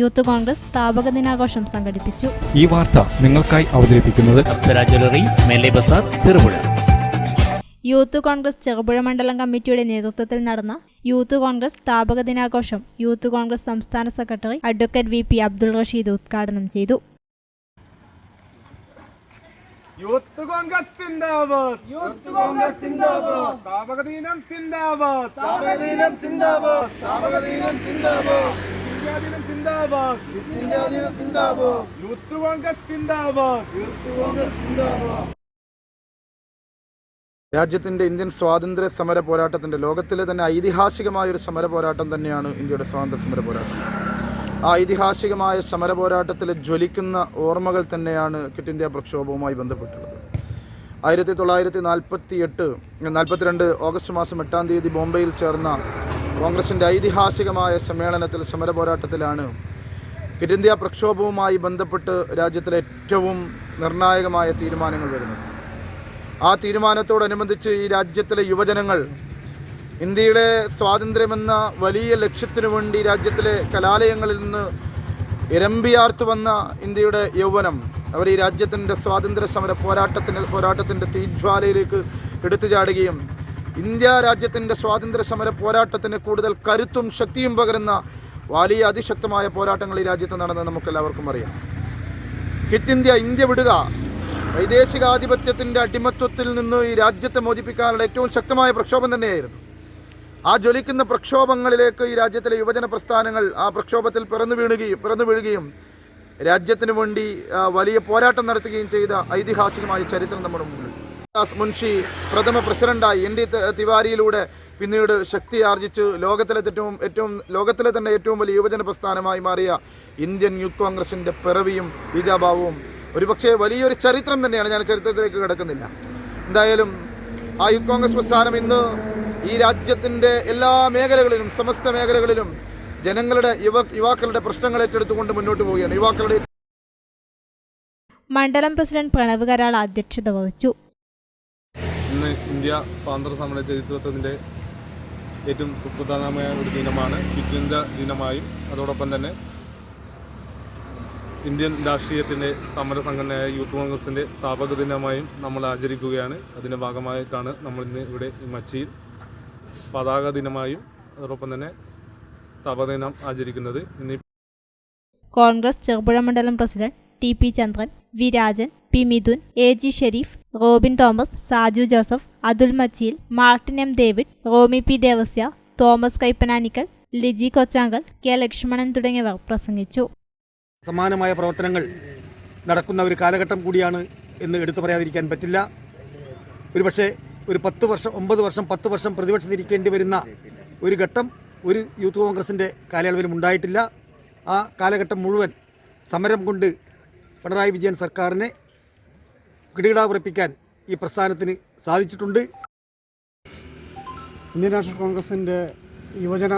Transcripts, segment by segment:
Youth Congress സ്ഥാപക ദിനാഘോഷം സംഘടിപ്പിച്ചു. ഈ വാർത്ത നിങ്ങൾക്കായി അവതരിപ്പിക്കുന്നത് ചെറുപുഴ. യൂത്ത് കോൺഗ്രസ് ചെറുപുഴ മണ്ഡലം കമ്മിറ്റിയുടെ നേതൃത്വത്തിൽ നടന്ന യൂത്ത് കോൺഗ്രസ് സ്ഥാപക ദിനാഘോഷം യൂത്ത് കോൺഗ്രസ് സംസ്ഥാന secretary advocate V P Abdul Rashid ഉദ്ഘാടനം ചെയ്തു. യൂത്ത് കോൺഗ്രസ് സിന്ദാബാദ്. യൂത്ത് കോൺഗ്രസ് സിന്ദാബാദ്. സ്ഥാപക ദിനം സിന്ദാബാദ്. സ്ഥാപക ദിനം സിന്ദാബാദ്. സ്ഥാപക ദിനം സിന്ദാബാദ്. ദിനം സിന്ദാബാദ്. സിന്ദാബാദ്. യൂത്ത് കോൺഗ്രസ് സിന്ദാബാദ്. യൂത്ത് കോൺഗ്രസ് സിന്ദാബാദ് ഇന്ത്യൻ സ്വാതന്ത്ര്യ സമര പോരാട്ടത്തിന്റെ ലോകത്തിലെ തന്നെ ഐതിഹാസികമായ ഒരു സമര പോരാട്ടം തന്നെയാണ് ഇന്ത്യയുടെ സ്വാതന്ത്ര്യ സമര പോരാട്ടം. ആ ഐതിഹാസികമായ സമര പോരാട്ടത്തിലെ ജ്വലിക്കുന്ന ഓർമ്മകൾ തന്നെയാണ് ക്വിറ്റ് ഇന്ത്യ പ്രക്ഷോഭവുമായി ബന്ധപ്പെട്ടുള്ളത്. ആയിരത്തി തൊള്ളായിരത്തി നാൽപ്പത്തി എട്ട് നാൽപ്പത്തിരണ്ട് ഓഗസ്റ്റ് മാസം എട്ടാം തീയതി ബോംബെയിൽ ചേർന്ന കോൺഗ്രസിന്റെ ഐതിഹാസികമായ സമ്മേളനത്തിൽ സമര പോരാട്ടത്തിലാണ് ക്വിറ്റ് ഇന്ത്യ പ്രക്ഷോഭവുമായി ബന്ധപ്പെട്ട് രാജ്യത്തിലെ ഏറ്റവും നിർണായകമായ തീരുമാനങ്ങൾ വരുന്നത്. ആ തീരുമാനത്തോടനുബന്ധിച്ച് ഈ രാജ്യത്തിലെ യുവജനങ്ങൾ ഇന്ത്യയുടെ സ്വാതന്ത്ര്യമെന്ന വലിയ ലക്ഷ്യത്തിനു വേണ്ടി രാജ്യത്തിലെ കലാലയങ്ങളിൽ നിന്ന് ഇരമ്പിയാർത്തു വന്ന ഇന്ത്യയുടെ യൗവനം അവർ ഈ രാജ്യത്തിന്റെ സ്വാതന്ത്ര്യ സമര പോരാട്ടത്തിന് പോരാട്ടത്തിന്റെ തീജ്വാലയിലേക്ക് എടുത്തു ചാടുകയും ഇന്ത്യ രാജ്യത്തിന്റെ സ്വാതന്ത്ര്യ സമര പോരാട്ടത്തിന് കൂടുതൽ കരുത്തും ശക്തിയും പകരുന്ന വലിയ അതിശക്തമായ പോരാട്ടങ്ങൾ ഈ രാജ്യത്ത് നടന്നത് നമുക്കെല്ലാവർക്കും അറിയാം. കിറ്റ് ഇന്ത്യ ഇന്ത്യ വിടുക. വൈദേശികാധിപത്യത്തിന്റെ അടിമത്വത്തിൽ നിന്ന് ഈ രാജ്യത്തെ മോചിപ്പിക്കാനുള്ള ഏറ്റവും ശക്തമായ പ്രക്ഷോഭം തന്നെയായിരുന്നു. ആ ജ്വലിക്കുന്ന പ്രക്ഷോഭങ്ങളിലേക്ക് ഈ രാജ്യത്തിലെ യുവജന പ്രസ്ഥാനങ്ങൾ ആ പ്രക്ഷോഭത്തിൽ പിറന്നു വീണുകയും പിറന്നു വീഴുകയും രാജ്യത്തിന് വേണ്ടി വലിയ പോരാട്ടം നടത്തുകയും ചെയ്ത ഐതിഹാസികമായ ചരിത്രം നമ്മുടെ മുമ്പിൽ മുൻഷി പ്രഥമ പ്രസിഡന്റായി എൻ ഡി തിവാരിയിലൂടെ പിന്നീട് ശക്തി ആർജിച്ച്. ലോകത്തിലെ ഏറ്റവും ഏറ്റവും ലോകത്തിലെ തന്നെ ഏറ്റവും വലിയ യുവജന പ്രസ്ഥാനമായി മാറിയ ഇന്ത്യൻ യൂത്ത് കോൺഗ്രസിന്റെ പിറവിയും ബീജാഭാവവും ഒരുപക്ഷെ വലിയൊരു ചരിത്രം തന്നെയാണ്. ഞാൻ ചരിത്രത്തിലേക്ക് കിടക്കുന്നില്ല. എന്തായാലും ആ യൂത്ത് കോൺഗ്രസ് പ്രസ്ഥാനം ഇന്ന് ഈ രാജ്യത്തിന്റെ എല്ലാ മേഖലകളിലും സമസ്ത മേഖലകളിലും ജനങ്ങളുടെ യുവ യുവാക്കളുടെ പ്രശ്നങ്ങൾ ഏറ്റെടുത്തുകൊണ്ട് മുന്നോട്ട് പോവുകയാണ്. യുവാക്കളുടെ മണ്ഡലം പ്രസിഡന്റ് പ്രണവ് കരാൾ അധ്യക്ഷത വഹിച്ചു. ഇന്ന് ഇന്ത്യ സ്വാതന്ത്ര്യ സമര ചരിത്രത്തിന്റെ ഏറ്റവും സുപ്രധാനമായ ഒരു ദിനമാണ് ക്വിറ്റ് ഇന്ത്യ ദിനമായും. അതോടൊപ്പം തന്നെ ഇന്ത്യൻ രാഷ്ട്രീയത്തിന്റെ സമര സംഘടനയായ യൂത്ത് കോൺഗ്രസിന്റെ സ്ഥാപക ദിനമായും നമ്മൾ ആചരിക്കുകയാണ്. അതിന്റെ ഭാഗമായിട്ടാണ് നമ്മൾ ഇന്ന് ഇവിടെ മച്ചിയിൽ പതാക ദിനമായും അതോടൊപ്പം തന്നെ സ്ഥാപക ദിനം ആചരിക്കുന്നത് കോൺഗ്രസ് ചെറുപുഴ മണ്ഡലം president T P Chandran V Rajan P Mithun A G Sharif Robin Thomas Saju Joseph Athul Machiyil Martin M David Romy P Devasya Thomas Kaippananikkal Liji Kochankal K Lakshmanan തുടങ്ങിയവർ പ്രസംഗിച്ചു. സമാനമായ പ്രവർത്തനങ്ങൾ നടക്കുന്ന ഒരു കാലഘട്ടം കൂടിയാണ് എന്ന് എടുത്തു പറയാതിരിക്കാൻ പറ്റില്ല. ഒരുപക്ഷെ ഒരു പത്ത് വർഷം ഒമ്പത് വർഷം പത്ത് വർഷം പ്രതിപക്ഷത്തിരിക്കേണ്ടി വരുന്ന ഒരു ഘട്ടം ഒരു യൂത്ത് കോൺഗ്രസിന്റെ കാലയളവിലും ഉണ്ടായിട്ടില്ല. ആ കാലഘട്ടം മുഴുവൻ സമരം കൊണ്ട് പിണറായി വിജയൻ സർക്കാരിനെ കിടികിടാവുറപ്പിക്കാൻ ഈ പ്രസ്ഥാനത്തിന് സാധിച്ചിട്ടുണ്ട് ഇന്ത്യൻ നാഷണൽ കോൺഗ്രസിന്റെ യുവജന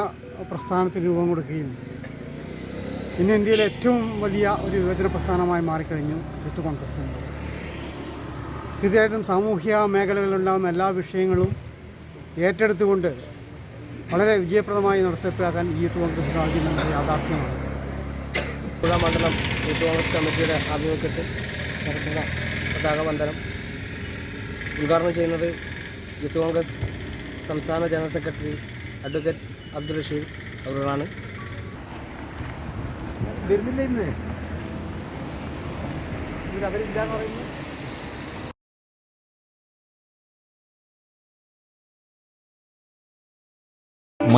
പ്രസ്ഥാനത്തിന് രൂപം കൊടുക്കുകയും ഇന്ന് ഇന്ത്യയിലെ ഏറ്റവും വലിയ ഒരു യുവജന പ്രസ്ഥാനമായി മാറിക്കഴിഞ്ഞു യൂത്ത് കോൺഗ്രസ്. തീർച്ചയായിട്ടും സാമൂഹ്യ മേഖലകളിലുണ്ടാകുന്ന എല്ലാ വിഷയങ്ങളും ഏറ്റെടുത്തുകൊണ്ട് വളരെ വിജയപ്രദമായി നടത്തിപ്പിലാക്കാൻ ഈ യൂത്ത് കോൺഗ്രസ് സാധിക്കുന്നത് യാഥാർത്ഥ്യമാണ് മണ്ഡലം യൂത്ത് കോൺഗ്രസ് കമ്മിറ്റിയുടെ ആഭിമുഖ്യത്തിൽ നടത്തുന്ന പതാക വന്ദനം ഉദ്ഘാടനം ചെയ്യുന്നത് യൂത്ത് കോൺഗ്രസ് സംസ്ഥാന general secretary advocate Abdul Rashid അവരോടാണ് വരുന്നില്ല ഇന്ന് അവരില്ലാന്ന് പറയുന്നു.